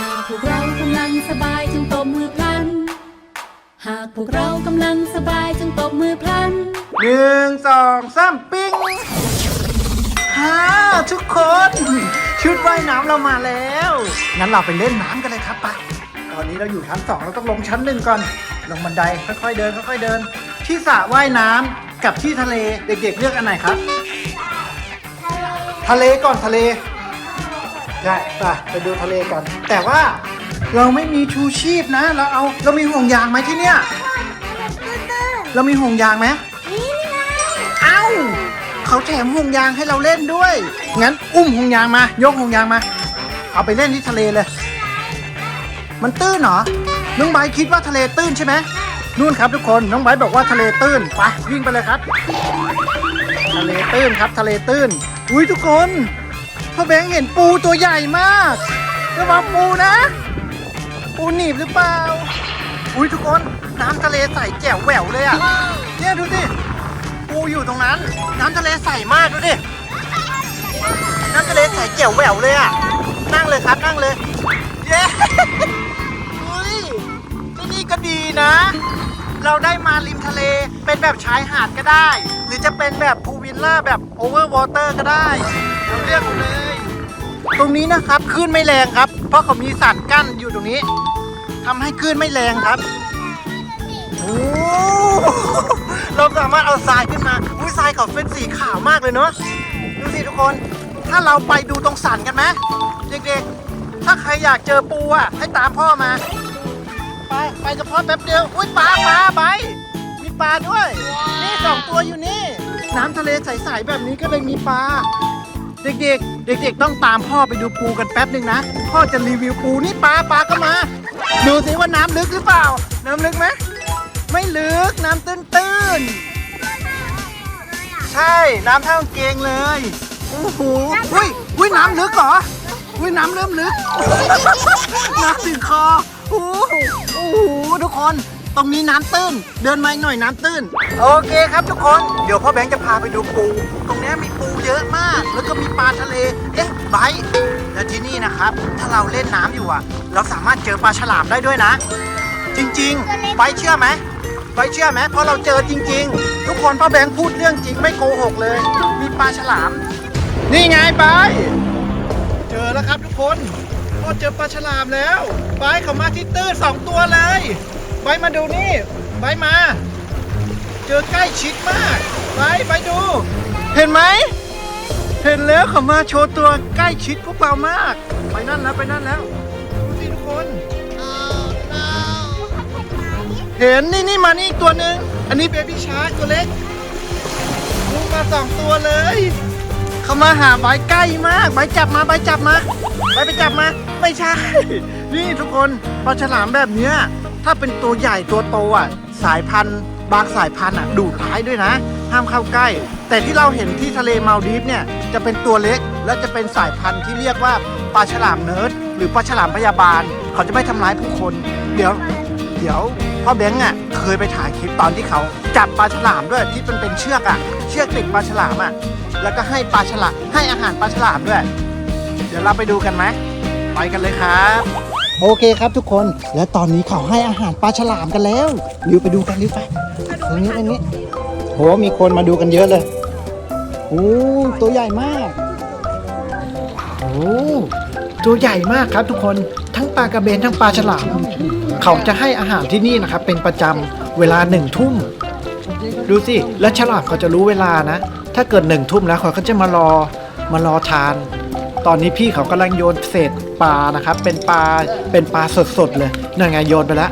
หากพวกเรากำลังสบายจงตบมือพลัน หากพวกเรากำลังสบายจงตบมือพลัน หนึ่งสองสามปิ้งฮ่าทุกคน ชุดว่ายน้ำเรามาแล้ว งั้นเราไปเล่นน้ำกันเลยครับไป ตอนนี้เราอยู่ชั้นสองเราต้องลงชั้นหนึ่งก่อน ลงบันไดค่อยๆเดินค่อยๆเดิน ที่สระว่ายน้ำกับที่ทะเลเด็กๆเลือกอันไหนครับ ทะเลก่อนทะเล ได้ไปไปดูทะเลกัน แต่ว่าเราไม่มีชูชีพนะ เราเอาเรามีห่วงยางไหมที่เนี่ย เรามีห่วงยางไหมเอ้าเขาแถมห่วงยางให้เราเล่นด้วย งั้นอุ้มห่วงยางมา ยกห่วงยางมา เอาไปเล่นที่ทะเลเลย มันตื้นเหรอ น้องไบร์ทคิดว่าทะเลตื้นใช่ไหมนู่นครับทุกคน น้องไบร์ทบอกว่าทะเลตื้น ไปวิ่งไปเลยครับ ทะเลตื้นครับทะเลตื้น อุ้ยทุกคน พ่อแบงค์เห็นปูตัวใหญ่มากระวังปูนะ ปูหนีบหรือเปล่า อุ้ยทุกคนน้ำทะเลใสแจ๋วแหววเลยอะเนี่ยดูสิปูอยู่ตรงนั้น น้ำทะเลใสมากดูดิน้ำทะเลใสแจ๋วแหววเลยอะนั่งเลยครับนั่งเลยเย้เฮ้ยที่นี่ก็ดีนะ เราได้มาริมทะเลเป็นแบบชายหาดก็ได้ หรือจะเป็นแบบพูวิลล่าแบบโอเวอร์วอเตอร์ก็ได้เราเลือกเลย ตรงนี้นะครับคลื่นไม่แรงครับ เพราะเขามีสัตว์กั้นอยู่ตรงนี้ทำให้คลื่นไม่แรงครับโอ้เราสามารถเอาทรายขึ้นมาอุ้ยทรายเขาเป็นสีขาวมากเลยเนาะดูสิทุกคน ถ้าเราไปดูตรงสันกันไหมเด็กๆ ถ้าใครอยากเจอปูอะให้ตามพ่อมา ไปไปกับพ่อแป๊บเดียวอุ้ยปลาปลาไปมีปลาด้วย นี่สองตัวอยู่นี่ น้ำทะเลใสๆแบบนี้ก็เลยมีปลา เด็กๆ เด็ก ๆ ต้องตามพ่อไปดูปูกันแป๊บหนึ่งนะ พ่อจะรีวิวปูนี่ปลาปลาก็มา ดูสิว่าน้ำลึกหรือเปล่า น้ำลึกไหมไม่ลึกน้ำตื้นๆใช่น้ำเท่าเกงเลยโอ้โหอุ้ยอุ้ยน้ำลึกเหรออุ้ยน้ำเริ่มลึกน้ำถึงคอโอ้โหโอ้โหทุกคนตรงนี้น้ำตื้น เดินมาหน่อยน้ำตื้น โอเคครับทุกคน เดี๋ยวพ่อแบงค์จะพาไปดูปูตรง มีปูเยอะมาก แล้วก็มีปลาทะเล เอ๊ะไบร์ทแล้วที่นี่นะครับ ถ้าเราเล่นน้ำอยู่อะเราสามารถเจอปลาฉลามได้ด้วยนะ จริงๆไบร์ทเชื่อไหมไบร์ทเชื่อไหมเพราะเราเจอจริง ๆ ทุกคนพ่อแบงค์พูดเรื่องจริงไม่โกหกเลย มีปลาฉลาม นี่ไงไบร์ทเจอแล้วครับทุกคนพ่อเจอปลาฉลามแล้วไบร์ทเขามาที่ตื้นสองตัวเลยไบร์ทมาดูนี่ไบร์ทมา เจอใกล้ชิดมากไบร์ทไปดูเห็นไหม เห็นแล้วเขามาโชว์ตัวใกล้ชิดพวกเรามาก ไปนั่นแล้วไปนั่นแล้วดูสิทุกคน เห็นนี่นี่มานี่อีกตัวหนึ่งอันนี้เบบี้ชาร์กตัวเล็กลูกมาสองตัวเลย เขามาหาใบใกล้มากใบจับมาใบจับมาใบไปจับมา ไม่ใช่ นี่ทุกคนปลาฉลามแบบเนี้ยถ้าเป็นตัวใหญ่ตัวโตอะ สายพันธุ์ บางสายพันธุ์อะดุร้ายด้วยนะ ห้ามเข้าใกล้ แต่ที่เราเห็นที่ทะเลมาลดีฟเนี่ยจะเป็นตัวเล็กและจะเป็นสายพันธุ์ที่เรียกว่าปลาฉลามเนิร์ดหรือปลาฉลามพยาบาล เขาจะไม่ทำร้ายผู้คน เดี๋ยว เดี๋ยวพ่อแบงค์อะเคยไปถ่ายคลิปตอนที่เขาจับปลาฉลามด้วยที่เป็นเป็นเชือกอะ เชือกติดปลาฉลามอะแล้วก็ให้ปลาฉลามให้อาหารปลาฉลามด้วย เดี๋ยวเราไปดูกันไหมไปกันเลยครับโอเคครับทุกคนและตอนนี้เขาให้อาหารปลาฉลามกันแล้วริวไปดูกันริวไปตรงนี้ตรงนี้ โหมีคนมาดูกันเยอะเลยโอ้ตัวใหญ่มากโอ้ตัวใหญ่มากครับทุกคนทั้งปลากระเบนทั้งปลาฉลามเขาจะให้อาหารที่นี่นะครับ เป็นประจำเวลาหนึ่งทุ่มดูสิ แล้วฉลามเขาจะรู้เวลานะ ถ้าเกิดหนึ่งทุ่มแล้วเขาก็จะมารอมารอทาน ตอนนี้พี่เขากำลังโยนเศษปลานะครับ เป็นปลาเป็นปลาสดๆเลยนั่นไงโยนไปแล้ว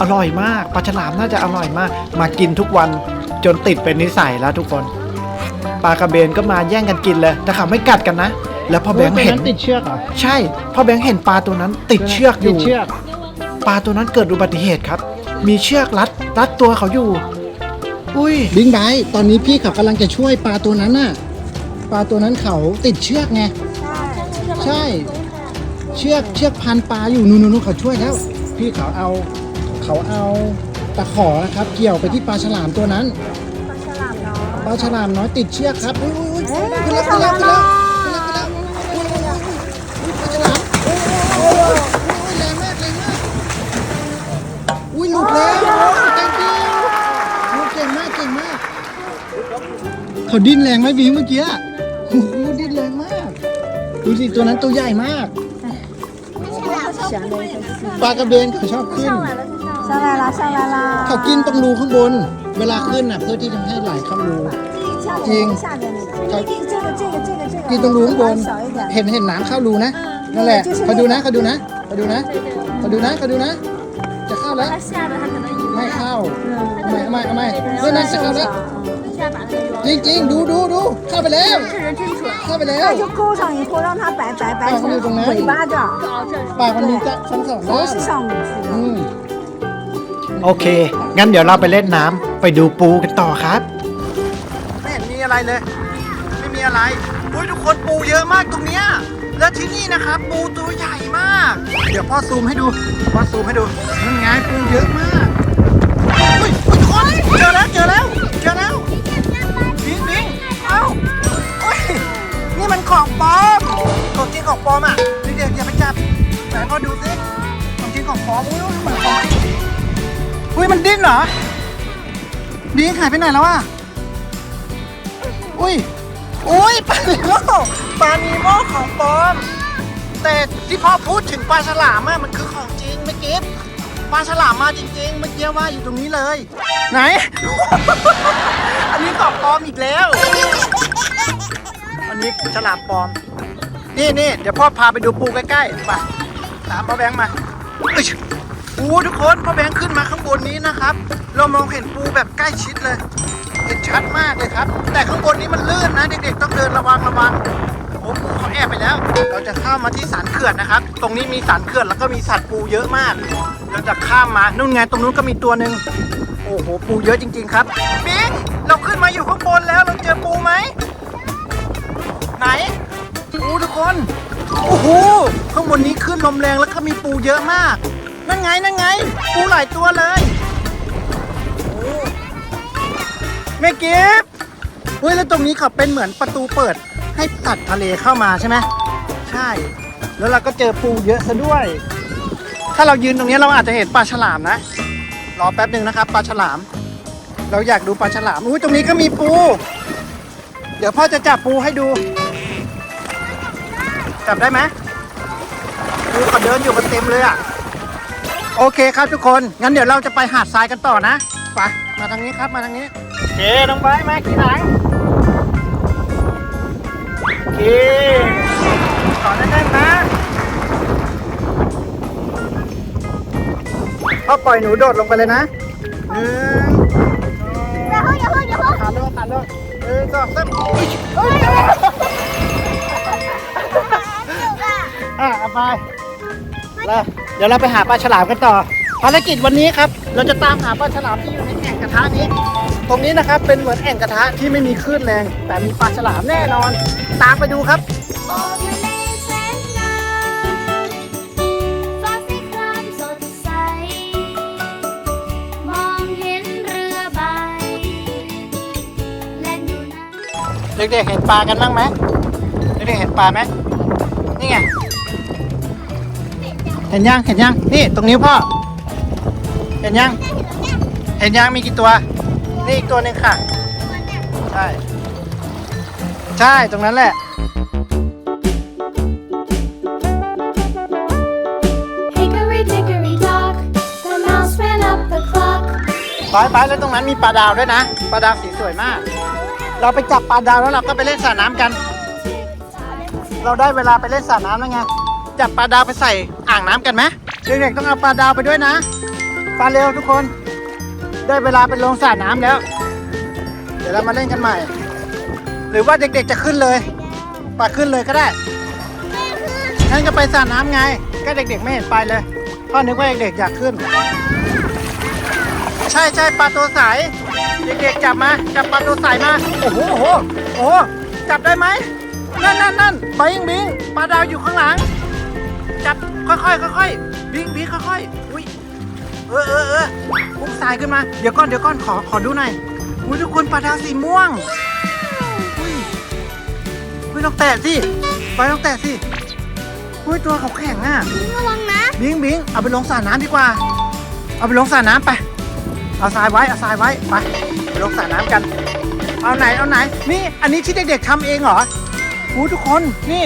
อร่อยมากปลาฉลามน่าจะอร่อยมาก มากินทุกวัน จนติดเป็นนิสัยแล้วทุกคนปลากระเบนก็มาแย่งกันกินเลยแต่เขาไม่กัดกันนะ แล้วพ่อแบงค์เห็นติดเชือกเหรอใช่พ่อแบงค์เห็นปลาตัวนั้น ติดเชือกอติยู่ดเชือกปลาตัวนั้นเกิดอุบัติเหตุครับ มีเชือกรัดรัดตัวเขาอยู่ อุ้ยบิงไบท์ตอนนี้พี่เขากำลังจะช่วยปลาตัวนั้นน่ะปลาตัวนั้นเขาติดเชือกไงใช่ เชือกเชือกพันปลาอยู่นู่นนู่นเขาช่วยแล้ว พี่เขาเอา เขาเอา ตะขอครับ เกี่ยวไปที่ปลาฉลามตัวนั้น ปลาฉลามน้อยปลาฉลามน้อยติดเชือกครับอุ้ยอุ้ยอุ้ยขึ้นแล้วขึ้นแล้วขึ้นแล้วขึ้นแล้วปลาฉลามโอ้ยโอ้ยแรงมากแรงมากอุ้ยหลุดแล้วเก่งมากเก่งมากเขาดิ้นแรงไหมบีเมื่อกี้โอ้โหดิ้นแรงมากดูสิตัวนั้นตัวใหญ่มากปลากระเบนเขาชอบขึ้น 上来啦，上来啦！ เขากินตรงรูข้างบน เวลาขึ้นน่ะเพื่อที่จะให้ไหลเข้ารู 下进面下面那个，好一定这个这个这个这个。 กินตรงรูข้างบน 小一点。 เห็นเห็นน้ำเข้ารูนะ นั่นแหละเขาดูนะเขาดูนะเขาดูนะเขาดูนะเขาดูนะ จะเข้าแล้ว 它下的它可能以 ไม่ 为 เข้าเอาไม่เอาไม่เอาไม่เพื่อนนั่นจะเข้าแล้ว 一下把那个 จริงจริงๆ ดูดูดูเข้าไปแล้ว 这人真蠢， เข้าไปแล้ว 那就勾上以后，让它摆摆摆放那种呢从尾巴这儿，哦，这是 ปากมันมีจะทั้งสอง 头 ด้าน 是上面是 อื 的。 ม โอเค งั้นเดี๋ยวเราไปเล่นน้ำไปดูปูกันต่อครับ ไม่เห็นมีอะไรเลย ไม่มีอะไรอุ้ยทุกคนปูเยอะมากตรงเนี้ยแล้วที่นี่นะครับปูตัวใหญ่มาก เดี๋ยวพ่อซูมให้ดูพ่อซูมให้ดูนั่นไงปูเยอะมากอุ้ยอุ้ยทุกคนเจอแล้วเจอแล้วเจอแล้วบิงบิงเอ้าอุ้ยนี่มันของปลอมของจริงของปลอมอะเด็กๆอย่าไปจับไหนพ่อดูสิของจริงของปลอมอุ้ยเหมือนของจริง อุ้ยมันดิ้นเหรอดิ้นหายไปไหนแล้วอะอุ้ยอุ้ยปลานีโมปลานีโม่ของปลอมแต่ที่พ่อพูดถึงปลาฉลามอะมันคือของจริงไม่ก็บปลาฉลามมาจริงๆเมื่อกี้ว่าอยู่ตรงนี้เลย ไหน อันนี้ของปลอมอีกแล้ว อันนี้ฉลามปลอม นี่นี่เดี๋ยวพ่อพาไปดูปูใกล้ๆไปตามพ่อแบงค์มาเอ้ย โอ้ทุกคนพ่อแบงค์ขึ้นมาข้างบนนี้นะครับ เรามองเห็นปูแบบใกล้ชิดเลย เห็นชัดมากเลยครับ แต่ข้างบนนี้มันลื่นนะเด็กๆต้องเดินระวังระวังโอ้ปูเขาแอบไปแล้ว เราจะข้ามมาที่สันเขื่อนนะครับ ตรงนี้มีสันเขื่อนแล้วก็มีสัตว์ปูเยอะมาก เราจะข้ามมานู่นไงตรงนู้นก็มีตัวหนึ่งโอ้โหปูเยอะจริง ๆ ครับบิงเราขึ้นมาอยู่ข้างบนแล้วเราเจอปูไหมไหนปูทุกคนโอ้โหข้างบนนี้ขึ้นลมแรงแล้วก็มีปูเยอะมาก นั่นไงนั่นไงปูหลายตัวเลยแม่กิฟเฮ้ยแล้วตรงนี้เขาเป็นเหมือนประตูเปิด ให้ตัดทะเลเข้ามาใช่ไหมใช่ แล้วเราก็เจอปูเยอะซะด้วย ถ้าเรายืนตรงนี้เราอาจจะเห็นปลาฉลามนะรอแป๊บหนึ่งนะครับปลาฉลาม เราอยากดูปลาฉลามอุ้ยตรงนี้ก็มีปู เดี๋ยวพ่อจะจับปูให้ดู จับได้ไหมปูเขาเดินอยู่กันเต็มเลยอะ โอเคครับทุกคน งั้นเดี๋ยวเราจะไปหาดทรายกันต่อนะไปมาทางนี้ครับมาทางนี้โอเคน้งไปร์มาขี่หลังโต่อแน่นๆนะพ่อปล่อยหนูโดดลงไปเลยนะหนึ่งอย่าเพิ่งอย่าเพิ่งอย่าเพิ่งขาลเขาลงหนึ่งสองสามอุ๊ยอุ๊ยอะไปไป เดี๋ยวเราไปหาปลาฉลามกันต่อ ภารกิจวันนี้ครับ เราจะตามหาปลาฉลามที่อยู่ในแอ่งกระทะนี้ ตรงนี้นะครับเป็นเหมือนแอ่งกระทะที่ไม่มีคลื่นแรง แต่มีปลาฉลามแน่นอน ตามไปดูครับ โอ้ทะเลแสนงามฟ้าสีครามสดใส มองเห็นเรือใบแล่นอยู่นั้นเด็กๆเห็นปลากันบ้างไหมเด็กๆเห็นปลาไหมนี่ไง เห็นยังเห็นยังนี่ตรงนี้พ่อ เห็นยังเห็นยังมีกี่ตัว นี่อีกตัวหนึ่งค่ะ ใช่ ใช่ตรงนั้นแหละ Hickory dickory dock the mouse ran up the clock ไปไปแล้วตรงนั้นมีปลาดาวด้วยนะปลาดาวสีสวยมาก เราไปจับปลาดาวแล้วเราก็ไปเล่นสระน้ำกัน เราได้เวลาไปเล่นสระน้ำแล้วไง จับปลาดาวไปใส่อ่างน้ำกันไหมเด็กๆต้องเอาปลาดาวไปด้วยนะปลาเร็วทุกคน ได้เวลาไปลงสระน้ำแล้ว เดี๋ยวเรามาเล่นกันใหม่ หรือว่าเด็กๆจะขึ้นเลยปลาขึ้นเลยก็ได้งั้นก็ไปสระน้ำไง ก็เด็กๆไม่เห็นไปเลยพ่อนึกว่าเด็กๆอยากขึ้น ใช่ใช่ปลาตัวใสเด็กๆจับมาจับปลาตัวใสมาโอ้โหโอ้โหโอ้โหจับได้ไหมนั่นนั่นนั่นบิงบิงปลาดาวอยู่ข้างหลัง จับค่อยๆค่อยๆบิงบิงค่อยๆอุ้ยเออเออเอออุ้มสายขึ้นมาเดี๋ยวก่อนเดี๋ยวก่อนขอขอดูหน่อยอุ้ยทุกคนปลาดาวสีม่วงอุ้ยอุ้ยลองแตะสิไปลองแตะสิอุ้ยตัวเขาแข็งอะระวังนะบิงบิงเอาไปลงสระน้ำดีกว่า เอาไปลงสระน้ำไป เอาทรายไว้เอาทรายไว้ไปไปลงสระน้ำกัน เอาไหนเอาไหนนี่อันนี้ที่เด็กๆทำเองเหรอหูทุกคนนี่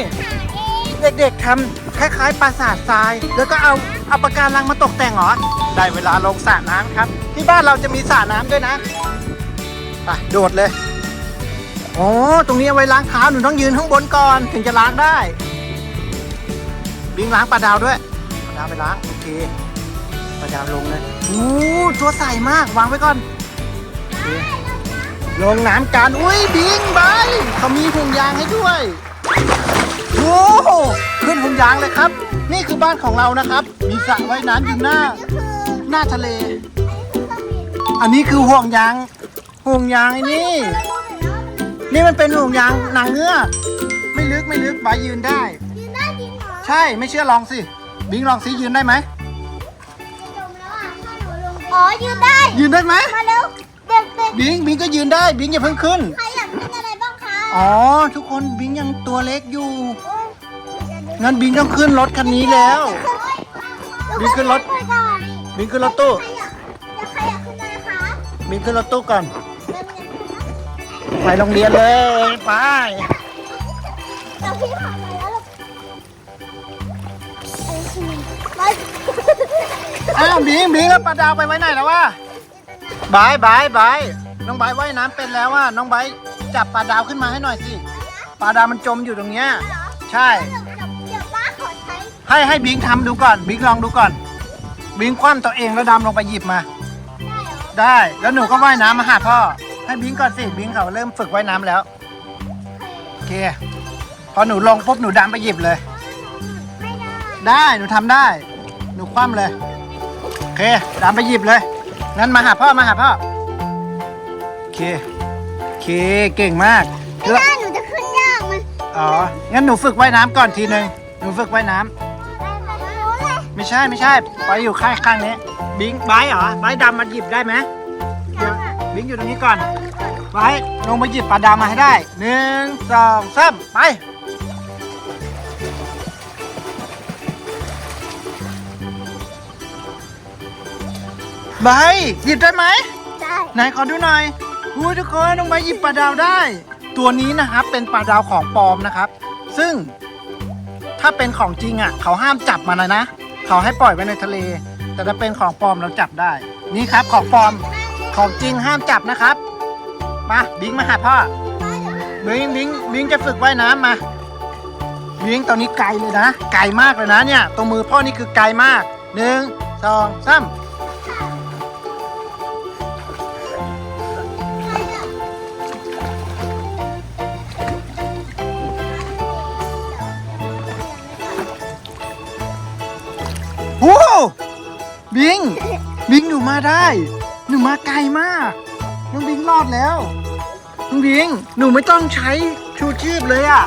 เด็กๆทำ คล้ายๆปราสาททราย แล้วก็เอาเอาปากการังมาตกแต่งเหรอ ได้เวลาลงสระน้ำครับ ที่บ้านเราจะมีสระน้ำด้วยนะไปโดดเลยโอ้ตรงนี้เอาไว้ล้างเท้าหนูต้องยืนข้างบนก่อนถึงจะล้างได้บิงล้างปลาดาวด้วยปลาดาวไปล้างโอเคปลาดาวลงเลยโอ้ตัวใสมากวางไว้ก่อนโอเคลงน้ำกันอุ้ยบิงบายเขามีห่วงยางให้ด้วย โอ้โหขึ้นห่วงยางเลยครับ นี่คือบ้านของเรานะครับ มีสระว่ายน้ำอยู่หน้า หน้าทะเล อันนี้คือห่วงยางห่วงยางไอ้นี่ นี่มันเป็นห่วงยางนางเงือกไม่ลึกไม่ลึกบายยืนได้ ยืนได้จริงเหรอใช่ไม่เชื่อลองสิบิงลองสิยืนได้ไหมจมแล้วอะถ้าหนูลงอ๋อยืนได้ ยืนได้ไหมมาเร็วเด็กเด็กบิงบิงก็ยืนได้บิงอย่าเพิ่งขึ้นใครอยากกินอะไรบ้างคะ อ๋อ ทุกคนบิงยังตัวเล็กอยู่ งั้นบิงต้องขึ้นรถคันนี้แล้ว บิงขึ้นรถ บิงขึ้นรถตู้บิงขึ้นรถตู้ก่อนไปโรงเรียนเลยไปเดี๋ยวพี่ผ่านมาแล้วเราเอ้ยคือไปอ้าวบิงบิงแล้วปลาดาวไปไว้ไหนแล้ววะบายบายบายน้องบายว่ายน้ำเป็นแล้วว่าน้องบาย จับปลาดาวขึ้นมาให้หน่อยสิปลาดาวมันจมอยู่ตรงเนี้ยใช่เดี๋ยวเดี๋ยวเดี๋ยวป้าขอใช้ให้ให้บิงทำดูก่อน บิงลองดูก่อน บิงคว่ำตัวเองแล้วดำลงไปหยิบมา ได้เหรอได้แล้วหนูก็ว่ายน้ำมาหาพ่อ ให้บิงก่อนสิบิงเขาเริ่มฝึกว่ายน้ำแล้วโอเคพอหนูลงปุ๊บหนูดำไปหยิบเลย ไม่ได้ได้หนูทำได้ หนูคว่ำเลยโอเคดำไปหยิบเลยงั้นมาหาพ่อมาหาพ่อโอเคโอ เคเก่งมากไม่ได้หนูจะขึ้นยากมันอ๋องั้นหนูฝึกว่ายน้ำก่อนทีหนึ่งหนูฝึกว่ายน้ำไปไปรู้เลยไม่ใช่ไม่ใช่ไปอยู่ข้างข้างนี้ บิงไบร์ทเหรอไบร์ทดำมาหยิบได้ไหมเดี๋ยวบิงอยู่ตรงนี้ก่อนไบร์ทลงมาหยิบปลาดำมาให้ได้หนึ่งสองสามไปไบร์ทหยิบได้ไหม ได้ ไหนขอดูหน่อย หูยทุกคนน้องไบร์ทหยิบปลาดาวได้ ตัวนี้นะครับเป็นปลาดาวของปลอมนะครับ ซึ่งถ้าเป็นของจริงอะ เขาห้ามจับมันนะนะเขาให้ปล่อยไว้ในทะเล แต่ถ้าเป็นของปลอมเราจับได้ นี่ครับของปลอมของจริงห้ามจับนะครับมาบิงมาหาพ่อบิงบิงบิงจะฝึกว่ายน้ำมาบิงตอนนี้ไกลเลยนะ ไกลมากเลยนะเนี่ยตรงมือพ่อนี่คือไกลมากหนึ่งสองสาม โอ้บิง บิงหนูมาได้ หนูมาไกลมาก น้องบิงรอดแล้ว น้องบิง หนูไม่ต้องใช้ชูชีพเลยอะ่ะ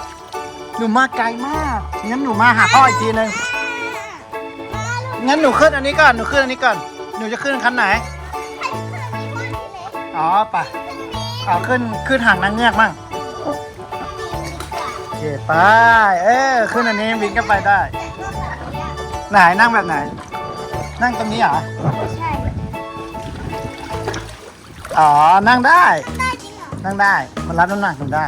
หนูมาไกลมาก งั้นหนูมาหาพ่ออีกทีหนึงงั้นหนูขึ้นอันนี้ก่อน หนูขึ้นอันนี้ก่อน หนูจะขึ้นคันไหน อ๋อไปเอาขึ้นขึ้นหางนางเงือกมั่งโอเคไป เออขึ้นอันนี้บิงก็ไปได้ ไหนนั่งแบบไหน นั่งตรงนี้เหรอ ใช่อ๋อ นั่งได้นั่งได้ มันรับน้ำหนักหนูได้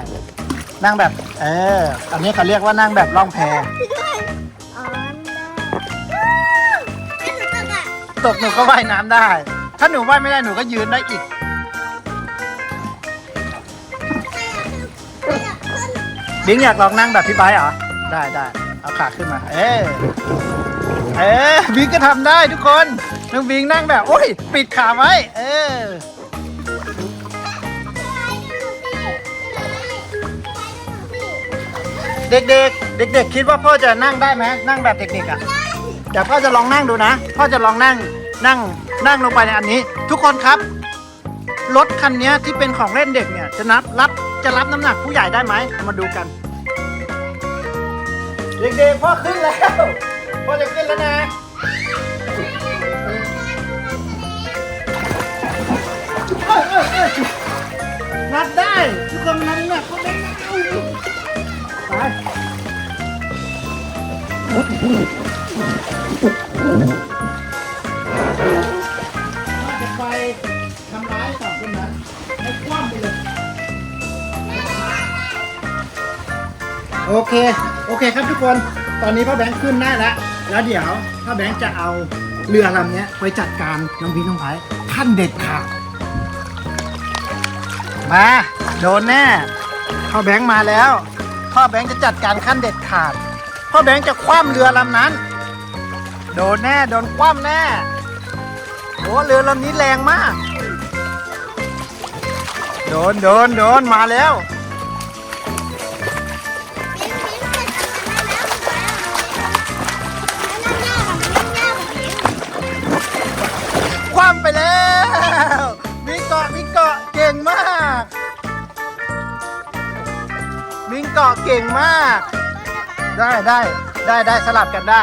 นั่งแบบ เอออันนี้เขาเรียกว่านั่งแบบล่องแพอ๋อให้หนูตักอะตกหนูก็ว่ายน้ำได้ ถ้าหนูว่ายไม่ได้หนูก็ยืนได้อีกบิงอยากลองนั่งแบบพี่ไบร์ทเหรอ ได้ได้ เอาขาขึ้นมา เออเออบิงก็ทำได้ทุกคนน้องบิงนั่งแบบ โอ้ย ปิดขาไว้ เออ เด็กๆ เด็กๆ คิดว่าพ่อจะนั่งได้ไหมนั่งแบบเด็กๆอะ เดี๋ยวพ่อจะลองนั่งดูนะ พ่อจะลองนั่ง นั่ง นั่งลงไปในอันนี้ ทุกคนครับ รถคันนี้ที่เป็นของเล่นเด็กเนี่ย จะนับรับ จะรับน้ำหนักผู้ใหญ่ได้ไหม มาดูกัน เด็กๆพ่อขึ้นแล้ว พ่อจะขึ้นแล้วนะเอ้ยเอ้ยเอ้ยนัดได้ทุกคนนัดหนักก็ได้ไปพ่อจะไปทำร้ายสองคนนั้นให้คว่ำไปเลย โอเค เคครับทุกคนตอนนี้พ่อแบงค์ขึ้นได้แล้ว แล้วเดี๋ยวพ่อแบงค์จะเอาเรือลำนี้ไปจัดการน้องพีน้องไผ่ขั้นเด็ดขาดมาโดนแน่พ่อแบงค์มาแล้ว พ่อแบงค์จะจัดการขั้นเด็ดขาด พ่อแบงค์จะคว่ำเรือลำนั้น โดนแน่โดนคว่ำแน่โอ้เรือลำนี้แรงมาก โดนโดนโดนมาแล้ว เกาะเก่งมาก ได้ได้ได้ได้สลับกันได้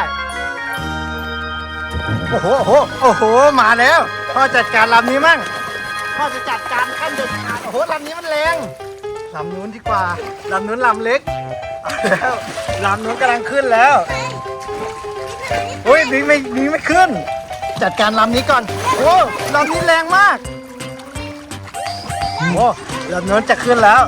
โอ้โหโอ้โหโอ้โหมาแล้วพ่อจัดการลำนี้มั่งพ่อจะจัดการขั้นเด็ดขาดโอ้โหลำนี้มันแรงลำนู้นดีกว่าลำนู้นลำเล็กเอาแล้วลำนู้นกำลังขึ้นแล้วโอ้ยมิงไม่มิงไม่ขึ้น จัดการลำนี้ก่อนโอ้ลำนี้แรงมากโอ้ลำนู้นจะขึ้นแล้ว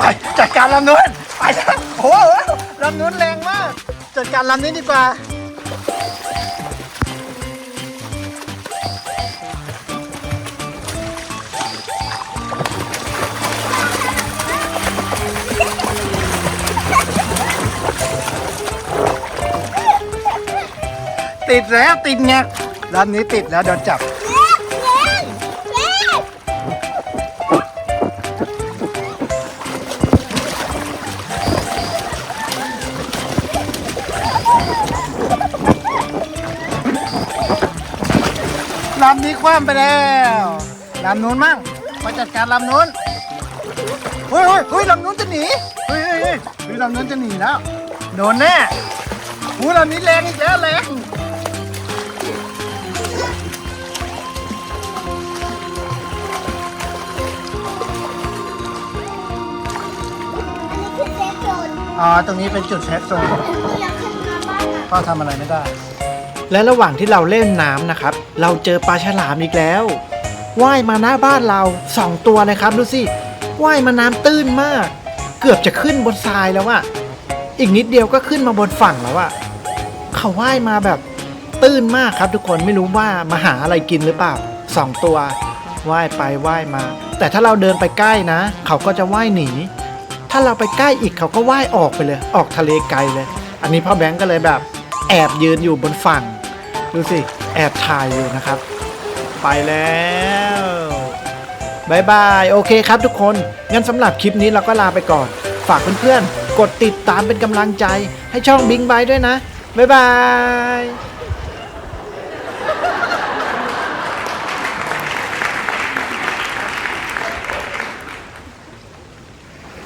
ไปจัดการลำนู้นไปแล้วโอ้โหลำนู้นแรงมาก จัดการลำนี้ดีกว่าติดแล้วติดไงลำนี้ติดแล้วโดนจับ ลำนี้คว่ำไปแล้วลำนู้นมั่งมาจัดการลำนู้นเฮ้ยเฮ้ยเฮ้ยลำนู้นจะหนีเฮ้ยเฮ้ยเฮ้ยเฮ้ยลำนู้นจะหนีแล้วโดนแน่หูลำนี้แรงอีกแล้วแรงอ๋อตรงนี้เป็นจุดเซฟโซนพ่อทำอะไรไม่ได้ และระหว่างที่เราเล่นน้ำนะครับ เราเจอปลาฉลามอีกแล้วว่ายมาหน้าบ้านเราสองตัวเลยครับดูสิว่ายมาน้ำตื้นมาก เกือบจะขึ้นบนทรายแล้วอะอีกนิดเดียวก็ขึ้นมาบนฝั่งแล้วอะเขาว่ายมาแบบตื้นมากครับ ทุกคนไม่รู้ว่ามาหาอะไรกินหรือเปล่าสองตัวว่ายไปว่ายมา แต่ถ้าเราเดินไปใกล้นะ เขาก็จะว่ายหนี ถ้าเราไปใกล้อีกเขาก็ว่ายออกไปเลย ออกทะเลไกลเลย อันนี้พ่อแบงก์ก็เลยแบบ แอบยืนอยู่บนฝั่ง ดูสิ อบถ่ายอยู่นะครับ ไปแล้วบายบาย โอเคครับทุกคน งั้นสำหรับคลิปนี้เราก็ลาไปก่อน ฝากเพื่อนๆ กดติดตามเป็นกำลังใจให้ช่องบิงบายด้วยนะบายบาย